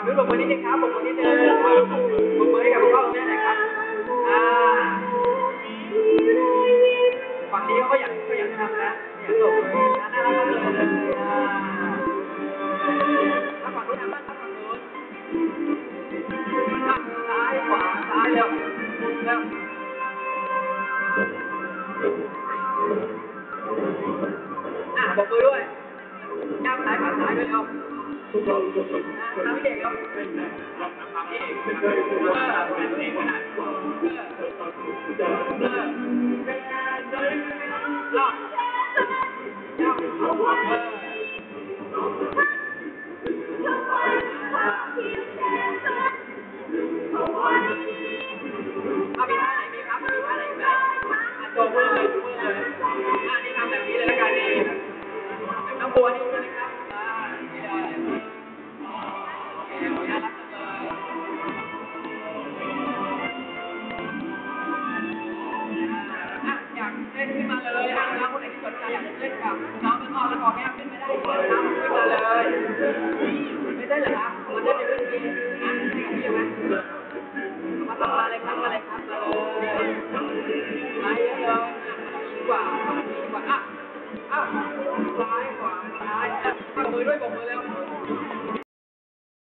ฝั่งนู้นปรบมือนิดนึงครับปรบมือนิดนึงปรบมือให้กับคุณพ่อคุณแม่หน่อยครับ อ่า ฝั่งนี้เขาก็อยากก็อยากทำนะอยากตบมือนะน่ารักมากเลยอ่าถ้าฝั่งนู้นทำบ้างถ้าฝั่งนู้นอะซ้ายขวาซ้ายเร็วเร็วอะบอกมือด้วยย่างซ้ายขวาซ้ายด้วยเร็ว อะทำให้เด็กเร็วทำให้เด็กเออเป็นเด็กขนาดเออเออรอบย่างเออเอามีท่าไหนมีครับมีท่าไหนไหมอะโชว์มือเลยโชว์มือเลยอะนี่ทำแบบนี้เลยละกันนี่ต้องบัวนี่เลยนะ เล่นกับน้องเป็นพ่อแล้วบอกแม่เป็นไม่ได้เชิญน้ำขึ้นมาเลยไม่ได้เหรอครับมาเล่นในพื้นที่อะให้กับพี่ไหมมาทำอะไรครับอะไรครับเลยมาเยอะเลยอะดีกว่าดีกว่าอะอะซ้ายขวาซ้ายอะปรบมือด้วยบอกมือแล้ว